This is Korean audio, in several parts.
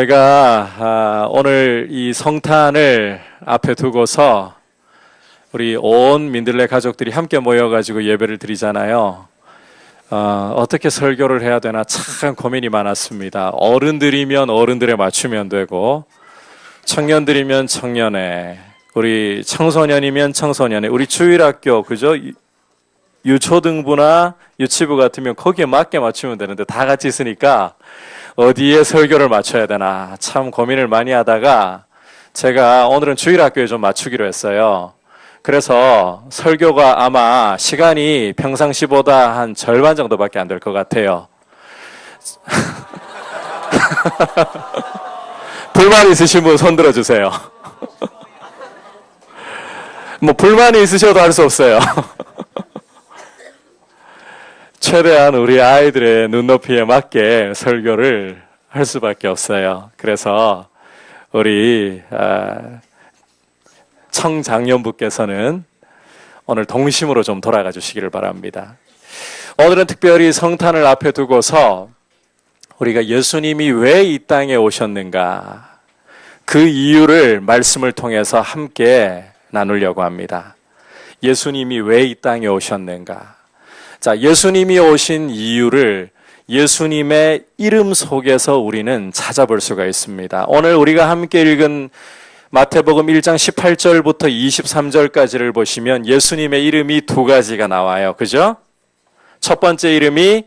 제가 아, 오늘 이 성탄을 앞에 두고서 우리 온 민들레 가족들이 함께 모여가지고 예배를 드리잖아요. 어, 어떻게 설교를 해야 되나 참 고민이 많았습니다. 어른들이면 어른들에 맞추면 되고, 청년들이면 청년에, 우리 청소년이면 청소년에, 우리 주일학교, 그죠? 유- 유초등부나 유치부 같으면 거기에 맞게 맞추면 되는데 다 같이 있으니까 어디에 설교를 맞춰야 되나 참 고민을 많이 하다가 제가 오늘은 주일학교에 좀 맞추기로 했어요. 그래서 설교가 아마 시간이 평상시보다 한 절반 정도밖에 안 될 것 같아요. 불만 있으신 분 손 들어주세요. 뭐 불만이 있으셔도 할 수 없어요. 최대한 우리 아이들의 눈높이에 맞게 설교를 할 수밖에 없어요. 그래서 우리 아, 청장년부께서는 오늘 동심으로 좀 돌아가 주시기를 바랍니다. 오늘은 특별히 성탄을 앞에 두고서 우리가 예수님이 왜 이 땅에 오셨는가 그 이유를 말씀을 통해서 함께 나누려고 합니다. 예수님이 왜 이 땅에 오셨는가? 자, 예수님이 오신 이유를 예수님의 이름 속에서 우리는 찾아볼 수가 있습니다. 오늘 우리가 함께 읽은 마태복음 1장 18절부터 23절까지를 보시면 예수님의 이름이 두 가지가 나와요. 그죠? 첫 번째 이름이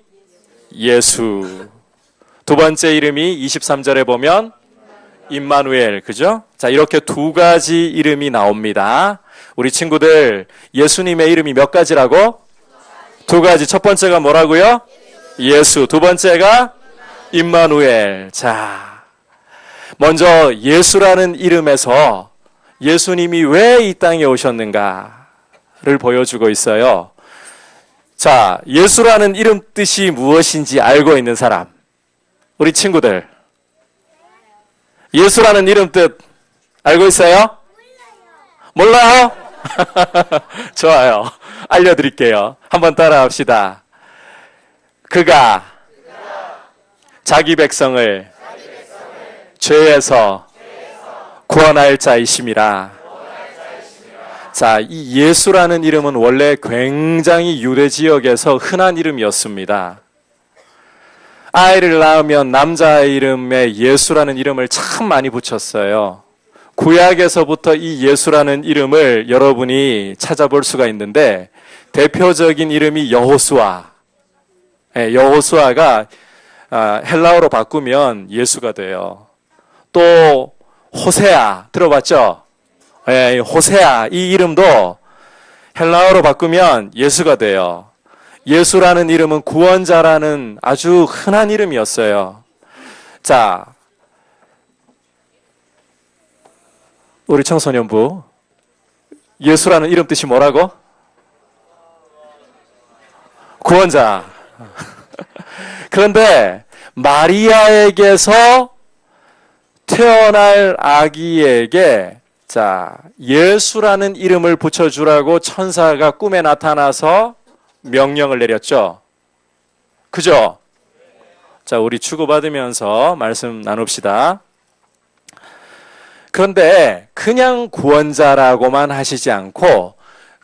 예수. 두 번째 이름이 23절에 보면 임마누엘. 그죠? 자, 이렇게 두 가지 이름이 나옵니다. 우리 친구들, 예수님의 이름이 몇 가지라고? 두 가지. 첫 번째가 뭐라고요? 예수. 두 번째가 임마누엘. 자, 먼저 예수라는 이름에서 예수님이 왜 이 땅에 오셨는가를 보여주고 있어요. 자, 예수라는 이름 뜻이 무엇인지 알고 있는 사람. 우리 친구들. 예수라는 이름 뜻 알고 있어요? 몰라요? 좋아요. 알려드릴게요. 한번 따라 합시다. 그가 자기 백성을 죄에서 구원할 자이심이라. 자, 이 예수라는 이름은 원래 굉장히 유대 지역에서 흔한 이름이었습니다. 아이를 낳으면 남자 이름에 예수라는 이름을 참 많이 붙였어요. 구약에서부터 이 예수라는 이름을 여러분이 찾아볼 수가 있는데 대표적인 이름이 여호수아. 예, 여호수아가 아, 헬라어로 바꾸면 예수가 돼요. 또 호세아 들어봤죠? 예, 호세아 이 이름도 헬라어로 바꾸면 예수가 돼요. 예수라는 이름은 구원자라는 아주 흔한 이름이었어요. 자, 우리 청소년부 예수라는 이름 뜻이 뭐라고? 구원자. 그런데 마리아에게서 태어날 아기에게 자, 예수라는 이름을 붙여주라고 천사가 꿈에 나타나서 명령을 내렸죠. 그죠? 자, 우리 주고받으면서 말씀 나눕시다. 그런데 그냥 구원자라고만 하시지 않고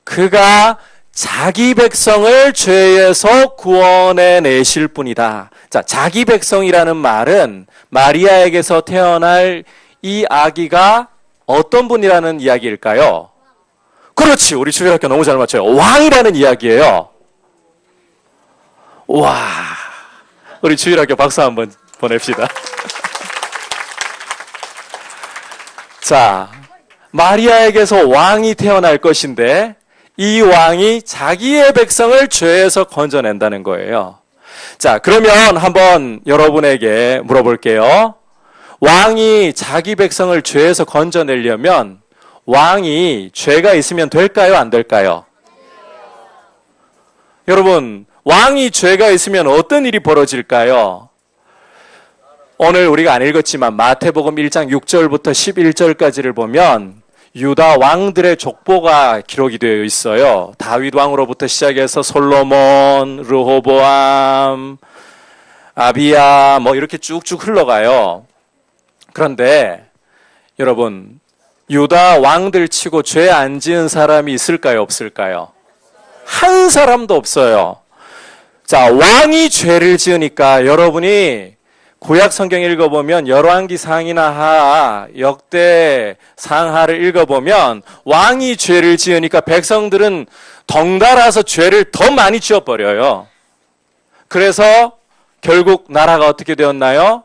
그가 자기 백성을 죄에서 구원해 내실 뿐이다. 자, 자기 백성이라는 말은 마리아에게서 태어날 이 아기가 어떤 분이라는 이야기일까요? 그렇지. 우리 주일학교 너무 잘 맞춰요. 왕이라는 이야기예요. 와. 우리 주일학교 박수 한번 보냅시다. 자, 마리아에게서 왕이 태어날 것인데 이 왕이 자기의 백성을 죄에서 건져낸다는 거예요. 자, 그러면 한번 여러분에게 물어볼게요. 왕이 자기 백성을 죄에서 건져내려면 왕이 죄가 있으면 될까요? 안 될까요? 여러분, 왕이 죄가 있으면 어떤 일이 벌어질까요? 오늘 우리가 안 읽었지만 마태복음 1장 6절부터 11절까지를 보면 유다 왕들의 족보가 기록이 되어 있어요. 다윗 왕으로부터 시작해서 솔로몬, 르호보암, 아비야 뭐 이렇게 쭉쭉 흘러가요. 그런데 여러분 유다 왕들 치고 죄 안 지은 사람이 있을까요? 없을까요? 한 사람도 없어요. 자, 왕이 죄를 지으니까 여러분이 구약 성경 읽어보면 열왕기 상이나 하, 역대 상하를 읽어보면 왕이 죄를 지으니까 백성들은 덩달아서 죄를 더 많이 지어버려요. 그래서 결국 나라가 어떻게 되었나요?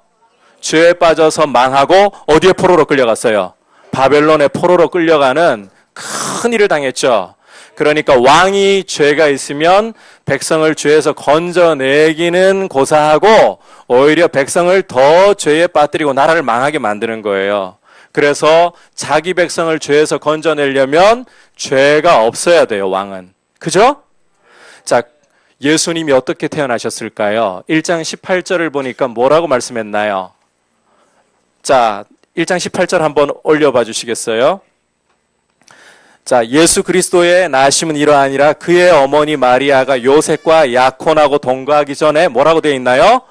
죄에 빠져서 망하고 어디에 포로로 끌려갔어요? 바벨론의 포로로 끌려가는 큰 일을 당했죠. 그러니까 왕이 죄가 있으면 백성을 죄에서 건져내기는 고사하고 오히려 백성을 더 죄에 빠뜨리고 나라를 망하게 만드는 거예요. 그래서 자기 백성을 죄에서 건져내려면 죄가 없어야 돼요, 왕은. 그죠? 자, 예수님이 어떻게 태어나셨을까요? 1장 18절을 보니까 뭐라고 말씀했나요? 자, 1장 18절 한번 올려봐 주시겠어요? 자, 예수 그리스도의 나심은 이러하니라 그의 어머니 마리아가 요셉과 약혼하고 동거하기 전에 뭐라고 되어 있나요?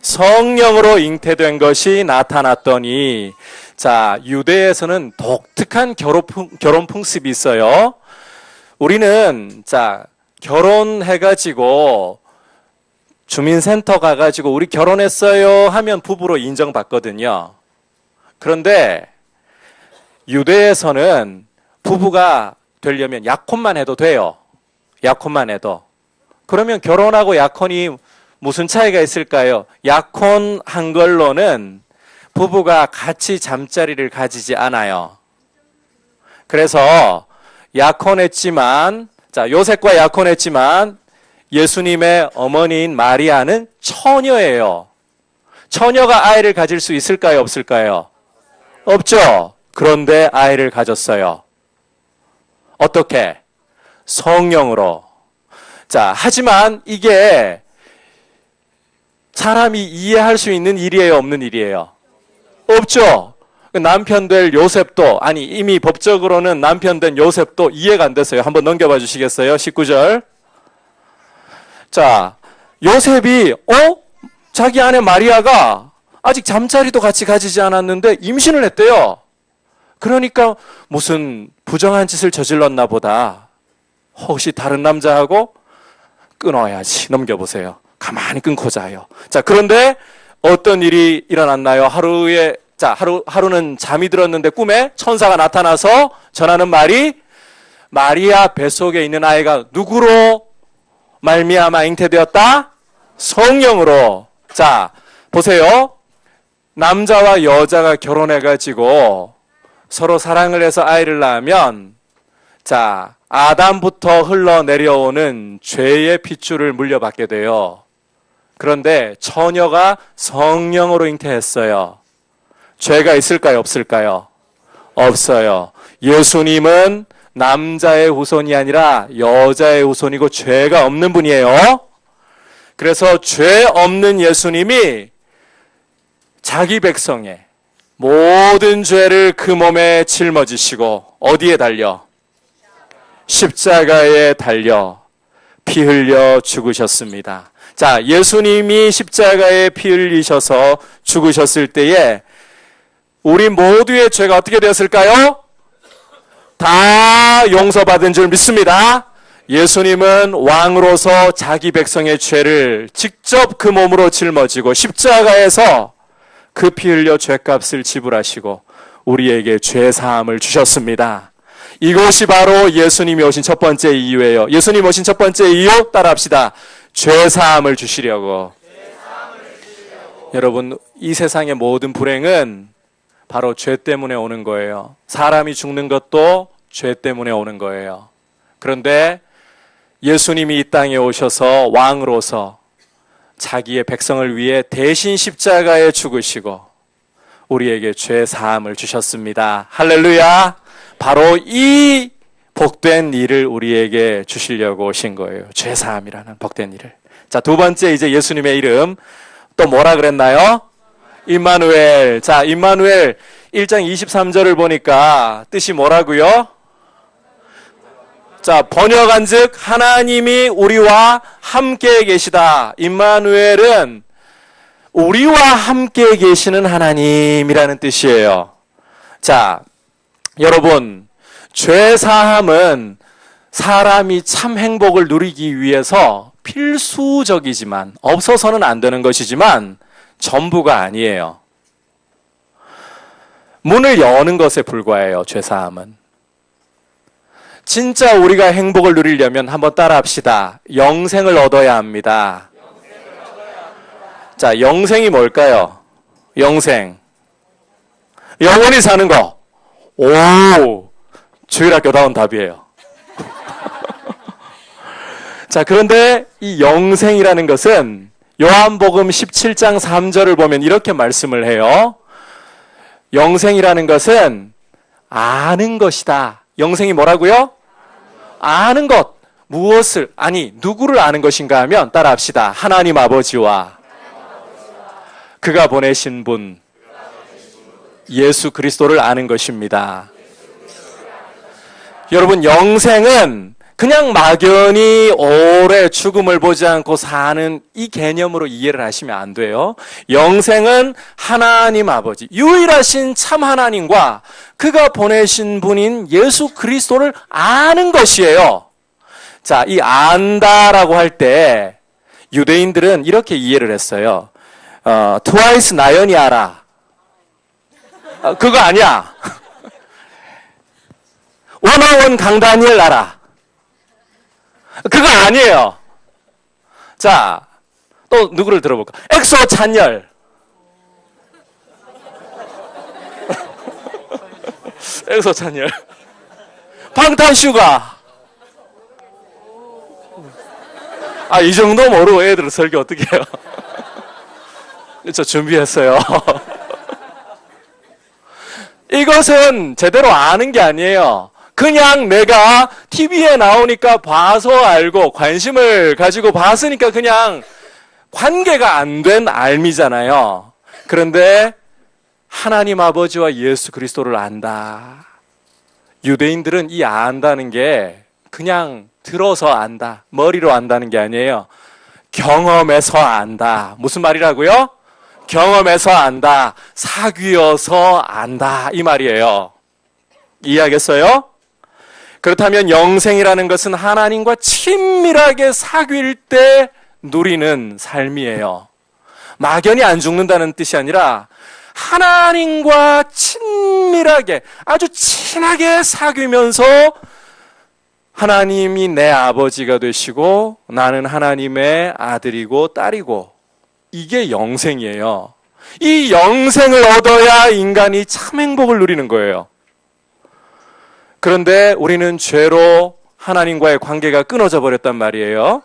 성령으로 잉태된 것이 나타났더니 자, 유대에서는 독특한 결혼, 결혼 풍습이 있어요. 우리는 자, 결혼해 가지고 주민센터 가 가지고 우리 결혼했어요 하면 부부로 인정받거든요. 그런데 유대에서는 부부가 되려면 약혼만 해도 돼요. 약혼만 해도. 그러면 결혼하고 약혼이 무슨 차이가 있을까요? 약혼한 걸로는 부부가 같이 잠자리를 가지지 않아요. 그래서 약혼했지만, 자, 요셉과 약혼했지만 예수님의 어머니인 마리아는 처녀예요. 처녀가 아이를 가질 수 있을까요? 없을까요? 없죠. 그런데 아이를 가졌어요. 어떻게? 성령으로. 자, 하지만 이게 사람이 이해할 수 있는 일이에요, 없는 일이에요? 없죠. 남편 될 요셉도, 아니, 이미 법적으로는 남편 된 요셉도 이해가 안 됐어요. 한번 넘겨봐 주시겠어요? 19절. 자, 요셉이, 어? 자기 아내 마리아가 아직 잠자리도 같이 가지지 않았는데 임신을 했대요. 그러니까 무슨 부정한 짓을 저질렀나 보다. 혹시 다른 남자하고 끊어야지. 넘겨보세요. 가만히 끊고 자요. 자, 그런데 어떤 일이 일어났나요? 하루에, 자, 하루, 하루는 잠이 들었는데 꿈에 천사가 나타나서 전하는 말이 마리아 뱃속에 있는 아이가 누구로 말미암아 잉태되었다? 성령으로. 자, 보세요. 남자와 여자가 결혼해가지고 서로 사랑을 해서 아이를 낳으면 자, 아담부터 흘러내려오는 죄의 핏줄을 물려받게 돼요. 그런데 처녀가 성령으로 잉태했어요. 죄가 있을까요? 없을까요? 없어요. 예수님은 남자의 후손이 아니라 여자의 후손이고 죄가 없는 분이에요. 그래서 죄 없는 예수님이 자기 백성의 모든 죄를 그 몸에 짊어지시고 어디에 달려? 십자가에 달려 피 흘려 죽으셨습니다. 자, 예수님이 십자가에 피 흘리셔서 죽으셨을 때에 우리 모두의 죄가 어떻게 되었을까요? 다 용서받은 줄 믿습니다. 예수님은 왕으로서 자기 백성의 죄를 직접 그 몸으로 짊어지고 십자가에서 그피 흘려 죄값을 지불하시고 우리에게 죄 사함을 주셨습니다. 이것이 바로 예수님이 오신 첫 번째 이유예요. 예수님 오신 첫 번째 이유 따라합시다. 죄 사함을 주시려고. 여러분, 이 세상의 모든 불행은 바로 죄 때문에 오는 거예요. 사람이 죽는 것도 죄 때문에 오는 거예요. 그런데 예수님이 이 땅에 오셔서 왕으로서 자기의 백성을 위해 대신 십자가에 죽으시고 우리에게 죄 사함을 주셨습니다. 할렐루야. 바로 이 복된 일을 우리에게 주시려고 오신 거예요. 죄 사함이라는 복된 일을. 자, 두 번째 이제 예수님의 이름 또 뭐라 그랬나요? 임마누엘. 자, 임마누엘 1장 23절을 보니까 뜻이 뭐라고요? 자, 번역한 즉, 하나님이 우리와 함께 계시다. 임마누엘은 우리와 함께 계시는 하나님이라는 뜻이에요. 자, 여러분, 죄 사함은 사람이 참 행복을 누리기 위해서 필수적이지만 없어서는 안 되는 것이지만 전부가 아니에요. 문을 여는 것에 불과해요. 죄 사함은. 진짜 우리가 행복을 누리려면 한번 따라 합시다. 영생을 얻어야 합니다. 자, 영생이 뭘까요? 영생. 영원히 사는 거. 오! 주일학교다운 답이에요. 자, 그런데 이 영생이라는 것은 요한복음 17장 3절을 보면 이렇게 말씀을 해요. 영생이라는 것은 아는 것이다. 영생이 뭐라고요? 아는 것. 무엇을, 아니, 누구를 아는 것인가 하면 따라 합시다. 하나님 아버지와 그가 보내신 분, 예수 그리스도를 아는 것입니다. 여러분, 영생은 그냥 막연히 오래 죽음을 보지 않고 사는 이 개념으로 이해를 하시면 안 돼요. 영생은 하나님 아버지, 유일하신 참 하나님과 그가 보내신 분인 예수 그리스도를 아는 것이에요. 자, 이 안다라고 할 때 유대인들은 이렇게 이해를 했어요. 어, 트와이스 나연이 알아. 어, 그거 아니야. 원어원 강다니엘 알아. 그거 아니에요. 자, 또 누구를 들어볼까? 엑소 찬열. 엑소 찬열. 방탄슈가. 아, 이 정도 모르고 애들 설교 어떻게 해요? 저 준비했어요. 이것은 제대로 아는 게 아니에요. 그냥 내가 TV에 나오니까 봐서 알고 관심을 가지고 봤으니까 그냥 관계가 안 된 알미잖아요. 그런데 하나님 아버지와 예수 그리스도를 안다. 유대인들은 이 안다는 게 그냥 들어서 안다. 머리로 안다는 게 아니에요. 경험에서 안다. 무슨 말이라고요? 경험에서 안다. 사귀어서 안다. 이 말이에요. 이해하겠어요? 그렇다면 영생이라는 것은 하나님과 친밀하게 사귈 때 누리는 삶이에요. 막연히 안 죽는다는 뜻이 아니라 하나님과 친밀하게 아주 친하게 사귀면서 하나님이 내 아버지가 되시고 나는 하나님의 아들이고 딸이고 이게 영생이에요. 이 영생을 얻어야 인간이 참 행복을 누리는 거예요. 그런데 우리는 죄로 하나님과의 관계가 끊어져 버렸단 말이에요.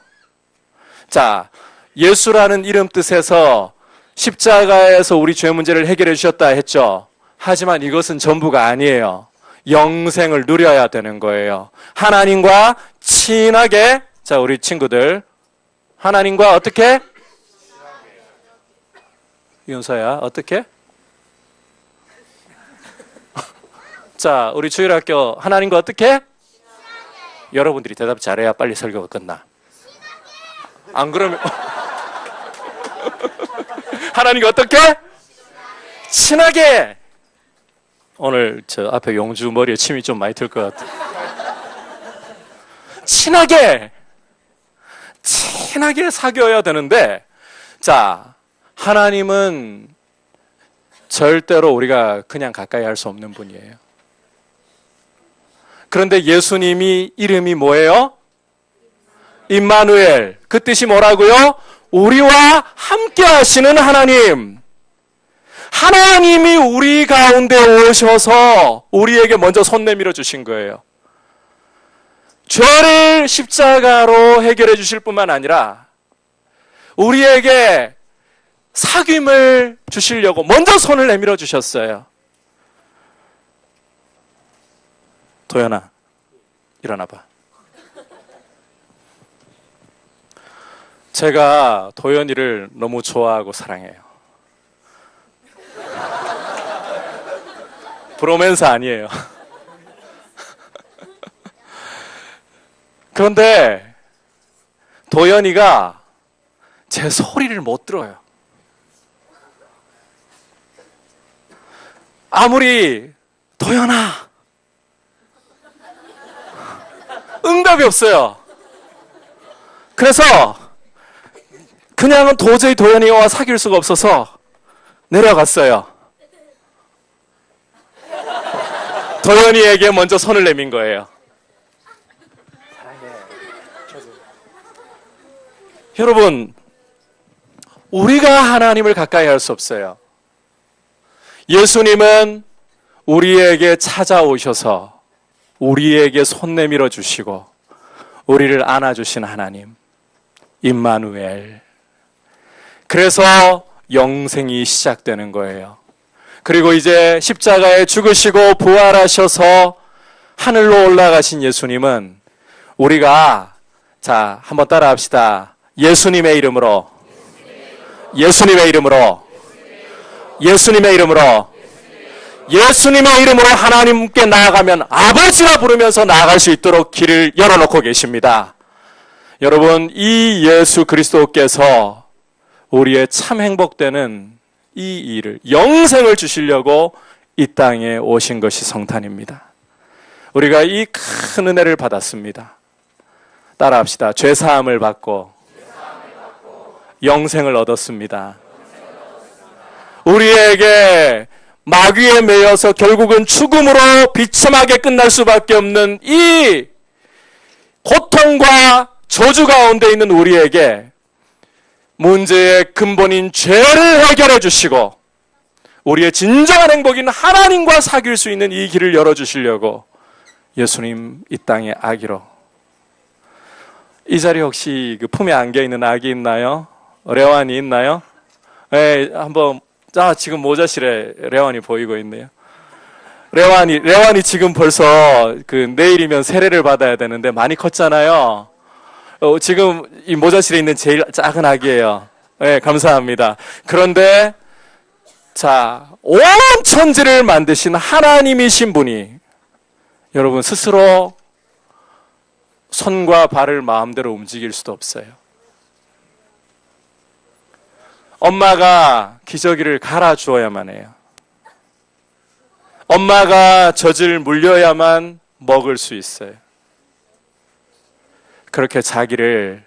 자, 예수라는 이름 뜻에서 십자가에서 우리 죄 문제를 해결해 주셨다 했죠. 하지만 이것은 전부가 아니에요. 영생을 누려야 되는 거예요. 하나님과 친하게, 자, 우리 친구들. 하나님과 어떻게? 윤서야, 어떻게? 자, 우리 주일학교 하나님과 어떻게? 여러분들이 대답 잘해야 빨리 설교가 끝나. 안 그러면 하나님과 어떻게? 친하게. 오늘 저 앞에 용주 머리에 침이 좀 많이 들 것 같아. 친하게. 친하게 사귀어야 되는데, 자, 하나님은 절대로 우리가 그냥 가까이 할 수 없는 분이에요. 그런데 예수님이 이름이 뭐예요? 임마누엘. 그 뜻이 뭐라고요? 우리와 함께 하시는 하나님. 하나님이 우리 가운데 오셔서 우리에게 먼저 손 내밀어 주신 거예요. 죄를 십자가로 해결해 주실 뿐만 아니라 우리에게 사귐을 주시려고 먼저 손을 내밀어 주셨어요. 도현아, 일어나봐. 제가 도현이를 너무 좋아하고 사랑해요. 브로맨스 아니에요. 그런데 도현이가 제 소리를 못 들어요. 아무리 도현아 응답이 없어요. 그래서 그냥은 도저히 도연이와 사귈 수가 없어서 내려갔어요. 도연이에게 먼저 손을 내민 거예요. 여러분, 우리가 하나님을 가까이 할 수 없어요. 예수님은 우리에게 찾아오셔서 우리에게 손 내밀어 주시고 우리를 안아주신 하나님, 임마누엘. 그래서 영생이 시작되는 거예요. 그리고 이제 십자가에 죽으시고 부활하셔서 하늘로 올라가신 예수님은 우리가 자, 한번 따라 합시다. 예수님의 이름으로 예수님의 이름으로 예수님의 이름으로 예수님의 이름으로 하나님께 나아가면 아버지라 부르면서 나아갈 수 있도록 길을 열어놓고 계십니다. 여러분, 이 예수 그리스도께서 우리의 참 행복되는 이 일을, 영생을 주시려고 이 땅에 오신 것이 성탄입니다. 우리가 이 큰 은혜를 받았습니다. 따라 합시다. 죄사함을 받고, 영생을 얻었습니다. 우리에게 마귀에 매여서 결국은 죽음으로 비참하게 끝날 수밖에 없는 이 고통과 저주 가운데 있는 우리에게 문제의 근본인 죄를 해결해 주시고 우리의 진정한 행복인 하나님과 사귈 수 있는 이 길을 열어 주시려고 예수님 이 땅에 아기로 이 자리 혹시 그 품에 안겨 있는 아기 있나요? 레완이 있나요? 네, 한번 아 지금 모자실에 레완이 보이고 있네요. 레완이 레완이 지금 벌써 그 내일이면 세례를 받아야 되는데 많이 컸잖아요. 어, 지금 이 모자실에 있는 제일 작은 아기예요. 네, 감사합니다. 그런데 자, 온 천지를 만드신 하나님이신 분이 여러분 스스로 손과 발을 마음대로 움직일 수도 없어요. 엄마가 기저귀를 갈아 주어야만 해요. 엄마가 젖을 물려야만 먹을 수 있어요. 그렇게 자기를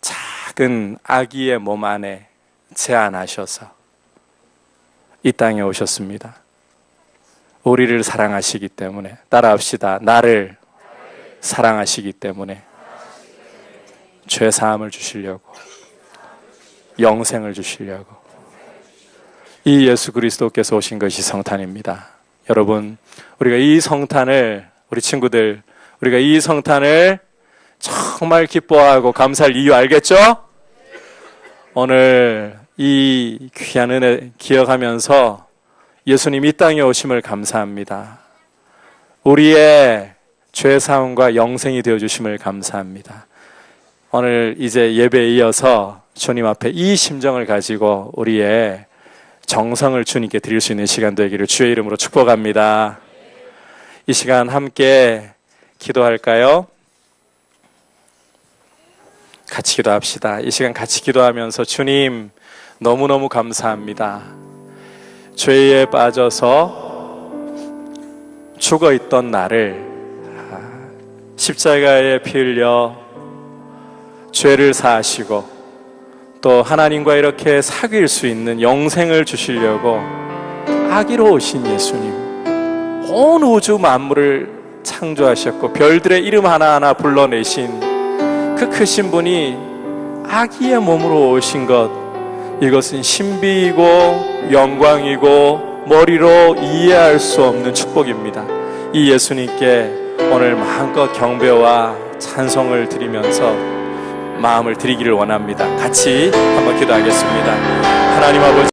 작은 아기의 몸 안에 제안하셔서 이 땅에 오셨습니다. 우리를 사랑하시기 때문에 따라합시다. 나를 사랑하시기 때문에 죄 사함을 주시려고 영생을 주시려고 이 예수 그리스도께서 오신 것이 성탄입니다. 여러분, 우리가 이 성탄을 우리 친구들 우리가 이 성탄을 정말 기뻐하고 감사할 이유 알겠죠? 오늘 이 귀한 은혜 기억하면서 예수님 이 땅에 오심을 감사합니다. 우리의 죄 사함과 영생이 되어 주심을 감사합니다. 오늘 이제 예배에 이어서 주님 앞에 이 심정을 가지고 우리의 정성을 주님께 드릴 수 있는 시간 되기를 주의 이름으로 축복합니다. 이 시간 함께 기도할까요? 같이 기도합시다. 이 시간 같이 기도하면서 주님 너무너무 감사합니다. 죄에 빠져서 죽어 있던 나를 십자가에 피 흘려 죄를 사하시고 또 하나님과 이렇게 사귈 수 있는 영생을 주시려고 아기로 오신 예수님 온 우주 만물을 창조하셨고 별들의 이름 하나하나 불러내신 그 크신 분이 아기의 몸으로 오신 것 이것은 신비이고 영광이고 머리로 이해할 수 없는 축복입니다. 이 예수님께 오늘 마음껏 경배와 찬송을 드리면서 마음을 드리기를 원합니다. 같이 한번 기도하겠습니다. 하나님 아버지